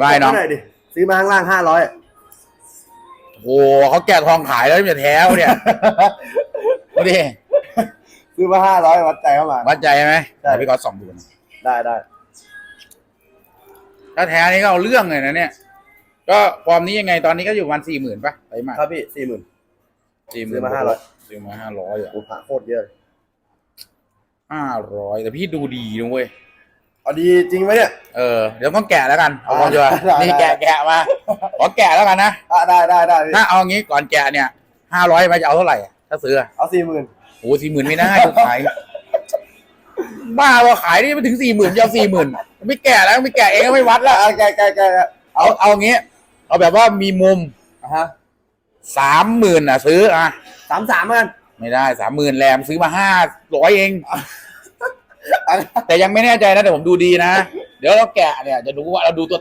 ได้เนอะหน่อยดิซื้อมาข้างล่างห้าร้อยโอ้โหเขาแกะทองขายแล้วจะแท้วะเนี่ย ดูดิซื้อมาห้าร้อยวัดใจเข้ามา วัดใจไหมใช่ เดี๋ยวพี่ก๊อตส่องดูนะได้ได้ถ้าแท้นี่ก็เอาเรื่องเลยนะเนี่ย ก็ความนี้ยังไงตอนนี้ก็อยู่ประวันสี่หมื่นป่ะไปมาครับพี่สี่หมื่น สี่หมื่ซื้นอมา500 ซื้อมาห้าร้อยอะโอ้ผ่าโคตรเยอะเลยห้าร้อยแต่พี่ดูดีนะเว้ย เอาดีจริงไหมเนี่ย เออเดี๋ยวต้องแกะแล้วกันเอาความได้ชัวร์ได้นี่ได้แกะแกะมาขอแกะแล้วกันนะอะได้ได้ได้พี่ถ้าเอางี้ก่อนแกะเนี่ยห้าร้อยมาจะเอาเท่าไหร่อะถ้าซื้ออะเอาสี่หมื่นโอ้สี่หมื่นไม่ได้ผมขายบ้าว่าขายนี่ไม่ถึงสี่หมื่นจะเอาสี่หมื่นไม่แกะแล้วไม่แกะเองก็ไม่วัดแล้วอะแกแกแกแกเอาเอางี้ เอาแบบว่ามีมุมอะฮะสามหมื่นอะซื้ออะสามสามกันไม่ได้สามหมื่นแรมซื้อมาห้าร้อยเอง แต่ยังไม่แน่ใจนะแต่ผมดูดีนะ เดี๋ยวเราแกะเนี่ยจะดูว่าเราดูตัว